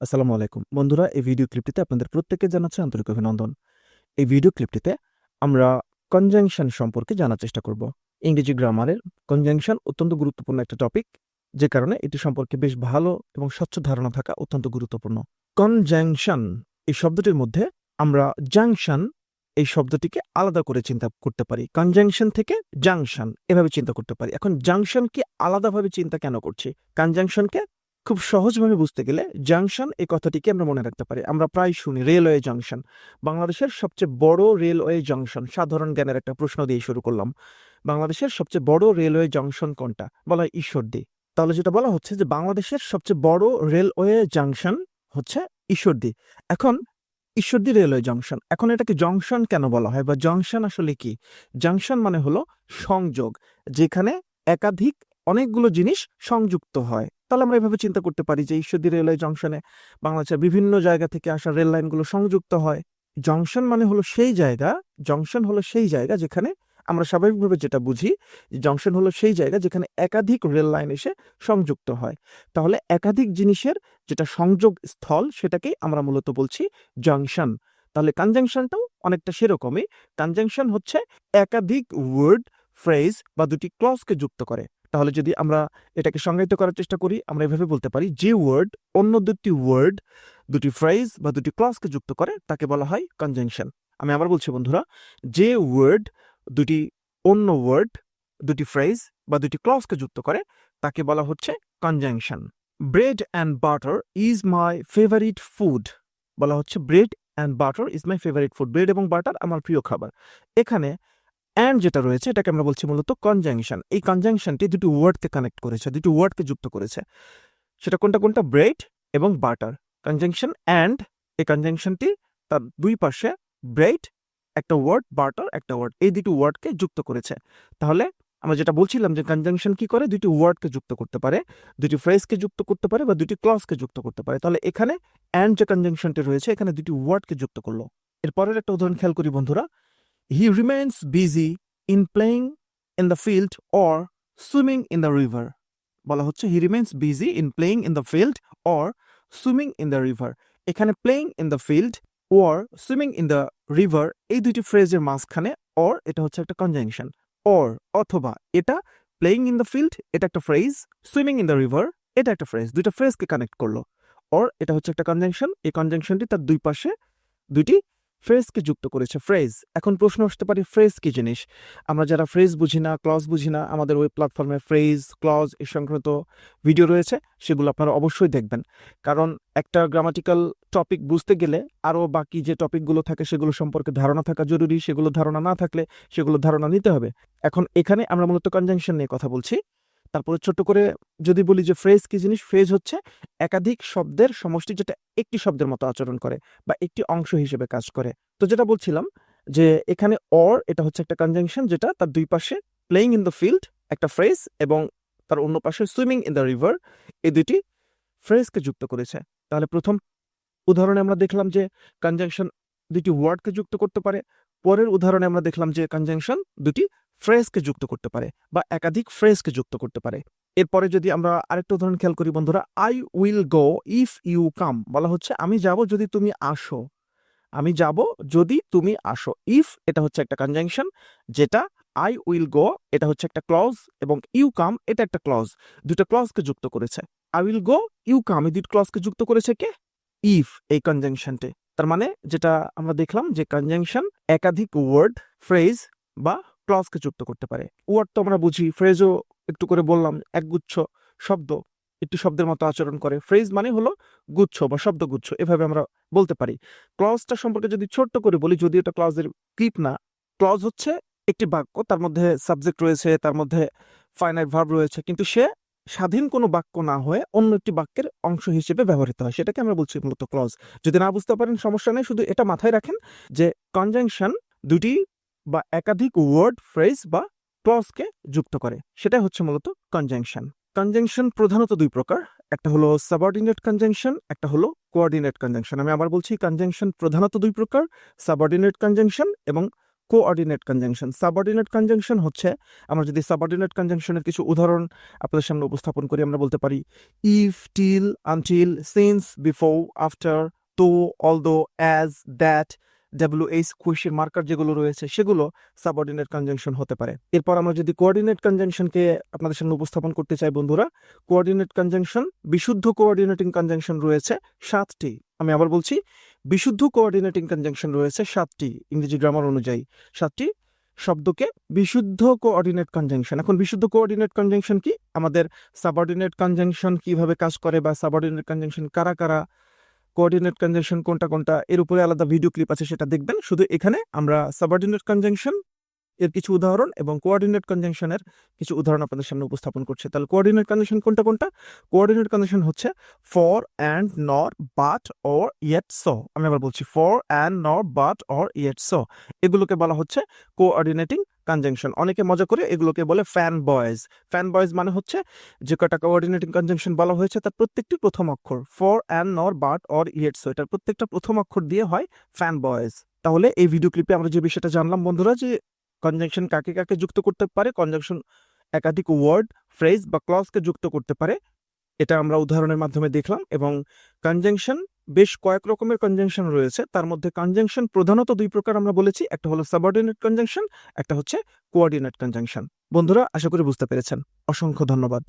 আসসালামু আলাইকুম। বন্ধুরা, এই ভিডিও ক্লিপটিতে আপনাদের প্রত্যেককে জানাচ্ছি আন্তরিক অভিনন্দন। এই ভিডিও ক্লিপটিতে আমরা কনজাংশন সম্পর্কে জানার চেষ্টা করব। ইংরেজি গ্রামারের কনজাংশন অত্যন্ত গুরুত্বপূর্ণ একটা টপিক যে কারণে এটি সম্পর্কে বেশ ভালো এবং স্বচ্ছ ধারণা থাকা অত্যন্ত গুরুত্বপূর্ণ। কনজাংশন এই শব্দটির মধ্যে আমরা জাংশন এই শব্দটিকে আলাদা করে চিন্তা করতে পারি। কনজাংশন থেকে জাংশন এভাবে চিন্তা করতে পারি। এখন জাংশনকে আলাদাভাবে চিন্তা কেন করছি? কনজাংশনকে খুব সহজভাবে বুঝতে গেলে জাংশন এই কথাটিকে আমরা মনে রাখতে পারি। আমরা প্রায় শুনি রেলওয়ে জাংশন। বাংলাদেশের সবচেয়ে বড় রেলওয়ে জাংশন, সাধারণ জ্ঞানের একটা প্রশ্ন দিয়ে শুরু করলাম। বাংলাদেশের সবচেয়ে বড় রেলওয়ে জাংশন কোনটা? বলা হয় ঈশ্বরদী। তাহলে যেটা বলা হচ্ছে যে বাংলাদেশের সবচেয়ে বড় রেলওয়ে জাংশন হচ্ছে ঈশ্বরদী। এখন ঈশ্বরদী রেলওয়ে জংশন, এখন এটাকে জংশন কেন বলা হয় বা জংশন আসলে কি? জংশন মানে হলো সংযোগ, যেখানে একাধিক অনেকগুলো জিনিস সংযুক্ত হয়। তাহলে আমরা এভাবে চিন্তা করতে পারি যে ঈশ্বরদী রেলওয়ে জংশনে বাংলাদেশের বিভিন্ন জায়গা থেকে আসা রেল লাইনগুলো সংযুক্ত হয়। জংশন মানে হলো সেই জায়গা, জংশন হলো সেই জায়গা যেখানে আমরা স্বাভাবিকভাবে যেটা বুঝি জংশন হলো সেই জায়গা যেখানে একাধিক রেল লাইন এসে সংযুক্ত হয়। তাহলে একাধিক জিনিসের যেটা সংযোগ স্থল সেটাকেই আমরা মূলত বলছি জংশন। তাহলে কনজাংশনটাও অনেকটা সেরকমই। কনজাংশন হচ্ছে একাধিক ওয়ার্ড ফ্রেজ বা দুটি ক্লজকে যুক্ত করে। তাহলে যদি আমরা এটাকে সংজ্ঞায়িত করার চেষ্টা করি, আমরা এভাবে বলতে পারি, যে ওয়ার্ড অন্য দুটি ওয়ার্ড দুটি ফ্রেজ বা দুটি ক্লজকে যুক্ত করে, তাকে বলা হয় কনজাংশন আমি আবার বলছি, বন্ধুরা, যে ওয়ার্ড দুটি অন্য ওয়ার্ড দুটি ফ্রেজ বা দুটি ক্লজকে যুক্ত করে, তাকে বলা হচ্ছে conjunction bread and butter is my favourite food বলা হচ্ছে bread and butter is my favourite food bread এবং বাটার আমার প্রিয় খাবার। এখানে অ্যান্ড যেটা রয়েছে, এটাকে আমরা বলছি মূলত কনজাংশন এই কনজাংশনটি দুটি ওয়ার্ডকে কানেক্ট করেছে, দুটি ওয়ার্ডকে যুক্ত করেছে। সেটা কোনটা কোনটা? ব্রেড এবং বাটার কনজাংশন অ্যান্ড এই কনজাংশনটি তার দুই পাশে ব্রেড একটা ওয়ার্ড বাটার একটা ওয়ার্ড এই দুটি ওয়ার্ডকে যুক্ত করেছে। তাহলে আমরা যেটা বলছিলাম যে কনজাংশন কি করে? দুটি ওয়ার্ডকে যুক্ত করতে পারে, দুটি ফ্রেজকে যুক্ত করতে পারে বা দুটি ক্লজকে যুক্ত করতে পারে। তাহলে এখানে অ্যান্ড যে কনজাংশনটি রয়েছে, এখানে দুটি ওয়ার্ডকে যুক্ত করল। এরপরের একটা উদাহরণ খেয়াল করি বন্ধুরা। He remains busy in playing in the field or swimming in the river বলা হচ্ছে he remains busy in playing in the field or swimming in the river এখানে playing in the field or swimming in the river এই দুইটি ফ্রেজের মাঝখানে or এটা হচ্ছে একটা conjunction or অথবা এটা প্লেইং ইন দ্য ফিল্ড এটা একটা phrase swimming in the river এটা একটা ফ্রেজ দুইটা ফ্রেজকে কানেক্ট করল. অর এটা হচ্ছে একটা কনজাংশন এই কনজাংশনটি তার দুই পাশে দুইটি ফ্রেজকে যুক্ত করেছে, ফ্রেজ। এখন প্রশ্ন আসতে পারে, ফ্রেজ কি জিনিস? আমরা যারা ফ্রেজ বুঝি না, ক্লজ বুঝি না, আমাদের ওয়েব প্ল্যাটফর্মে ফ্রেজ, ক্লজ এ সংক্রান্ত ভিডিও রয়েছে, সেগুলো আপনারা অবশ্যই দেখবেন। কারণ একটা গ্রামাটিক্যাল টপিক বুঝতে গেলে আরও বাকি যে টপিকগুলো থাকে, সেগুলো সম্পর্কে ধারণা থাকা জরুরি, সেগুলো ধারণা না থাকলে সেগুলো ধারণা নিতে হবে। এখন এখানে আমরা মূলত কনজাংশন নিয়ে কথা বলছি। তারপরে ছোট্ট করে যদি বলি যে ফ্রেজ কি জিনিস? ফ্রেজ হচ্ছে একাধিক শব্দের সমষ্টি যেটা একটি শব্দের মতো আচরণ করে বা একটি অংশ হিসেবে কাজ করে। তো যেটা বলছিলাম যে এখানে অর এটা হচ্ছে একটা কনজাংশন যেটা তার দুই পাশে প্লেইং ইন দ্য ফিল্ড একটা ফ্রেজ এবং তার অন্য পাশে সুইমিং ইন দ্য রিভার এই দুটি ফ্রেজকে যুক্ত করেছে। তাহলে প্রথম উদাহরণে আমরা দেখলাম যে কনজাংশন দুটি ওয়ার্ডকে যুক্ত করতে পারে। পরের উদাহরণে আমরা দেখলাম যে কনজাংশন দুটি ফ্রেজকে যুক্ত করতে পারে বা একাধিক ফ্রেজকে যুক্ত করতে পারে। এরপরে যদি আমরা আরেকটা উদাহরণ খেয়াল করি বন্ধুরা I will go if you come বলা হচ্ছে, আমি যাব যদি তুমি আসো। আমি যাব যদি তুমি আসো। ইফ এটা হচ্ছে একটা কনজাংশন যেটা আই উইল গো এটা হচ্ছে একটা ক্লজ এবং ইউ কাম এটা একটা ক্লজ দুটো ক্লজকে যুক্ত করেছে। I will go you come এই দুটো ক্লজকে যুক্ত করেছে কে? ইফ এই কনজাংশনটি তার মানে যেটা আমরা দেখলাম যে কনজাংশন একাধিক ওয়ার্ড ফ্রেজ বা ক্লজকে যুক্ত করতে পারে। ওয়ার্ড তো আমরা বুঝি, ফ্রেজও একটু করে বললাম, একগুচ্ছ শব্দ, একটু শব্দের মতো আচরণ করে। ফ্রেজ মানে হলো গুচ্ছ বা শব্দগুচ্ছ, এভাবে আমরা বলতে পারি। ক্লজটা সম্পর্কে যদি ছোট্ট করে বলি, যদি এটা ক্লজের ক্লিপ না ক্লজ হচ্ছে একটি বাক্য, তার মধ্যে সাবজেক্ট রয়েছে, তার মধ্যে ফাইনাইট ভার্ব রয়েছে, কিন্তু সে স্বাধীন কোনো বাক্য না হয়ে অন্য একটি বাক্যের অংশ হিসেবে ব্যবহৃত হয়। সেটাকে আমরা বলছি মূলত ক্লজ যদি না বুঝতে পারেন, সমস্যা নেই, শুধু এটা মাথায় রাখেন যে কনজাংশন দুটি বা একাধিক ওয়ার্ড ফ্রেজ বা ক্লজকে যুক্ত করে। সেটাই হচ্ছে মূলত কনজাংশন কনজাংশন প্রধানত দুই প্রকার। একটা হলো সাবঅর্ডিনেট কনজাংশন একটা হলো কোঅর্ডিনেট কনজাংশন আমি আবার বলছি কনজাংশন প্রধানত দুই প্রকার সাবঅর্ডিনেট কনজাংশন এবং কোঅর্ডিনেট কনজাংশন সাবঅর্ডিনেট কনজাংশন হচ্ছে, আমরা যদি সাবঅর্ডিনেট কনজাংশনের কিছু উদাহরণ আপনাদের সামনে উপস্থাপন করি, আমরা বলতে পারি if till until since before after though although as that W H question marker যেগুলো রয়েছে, সেগুলো সাবঅর্ডিনেট কনজাংশন হতে পারে। এরপর আমরা যদি কোঅর্ডিনেট কনজাংশনকে আপনাদের সামনে উপস্থাপন করতে চাই, বন্ধুরা কোঅর্ডিনেট কনজাংশন বিশুদ্ধ কোঅর্ডিনেটিং কনজাংশন রয়েছে সাতটি। আমি আবার বলছি, বিশুদ্ধ কোঅর্ডিনেটিং কনজাংশন রয়েছে সাতটি ইংরেজি গ্রামার অনুযায়ী। সাতটি শব্দকে বিশুদ্ধ কোঅর্ডিনেট কনজাংশন এখন বিশুদ্ধ কোঅর্ডিনেট কনজাংশন কি? আমাদের সাবঅর্ডিনেট কনজাংশন কীভাবে কাজ করে বা সাবঅর্ডিনেট কনজাংশন কারা কারা কোঅর্ডিনেট কনজাংশন কোনটা কোনটা, এর উপরে আলাদা ভিডিও ক্লিপ আছে, সেটা দেখবেন। শুধু এখানে আমরা সাবঅর্ডিনেট কনজাংশন এর কিছু উদাহরণ এবং কোঅর্ডিনেট কনজাংশনের কিছু উদাহরণ আপনাদের সামনে উপস্থাপন করছে। তাহলে কোঅর্ডিনেট কনজাংশন কোনটা কোনটা? কোঅর্ডিনেট কনজাংশন হচ্ছে for and nor but or yet so আমি আবার বলছি for and nor but or yet so এগুলোকে বলা হচ্ছে কোঅর্ডিনেটিং কনজাংশন অনেকে মজা করে এগুলোকে বলে ফ্যান বয়েজ ফ্যান বয়েজ মানে হচ্ছে যে কটা কোঅর্ডিনেটিং কনজাংশন বলা হয়েছে, তার প্রত্যেকটি প্রথম অক্ষর for and nor but or yet এটার প্রত্যেকটা প্রথম অক্ষর দিয়ে হয় ফ্যান বয়েজ তাহলে এই ভিডিও ক্লিপে আমরা যে বিষয়টা জানলাম, বন্ধুরা, যে কনজাংশন কাকে কাকে যুক্ত করতে পারে কনজাংশন একাধিক ওয়ার্ড ফ্রেজ বা ক্লজকে যুক্ত করতে পারে, এটা আমরা উদাহরণের মাধ্যমে দেখলাম এবং কনজাংশন বেশ কয়েক রকমের কনজাংশন রয়েছে। তার মধ্যে কনজাংশন প্রধানত দুই প্রকার আমরা বলেছি। একটা হলো সাবঅর্ডিনেট কনজাংশন একটা হচ্ছে কোঅর্ডিনেট কনজাংশন বন্ধুরা, আশা করি বুঝতে পেরেছেন। অসংখ্য ধন্যবাদ।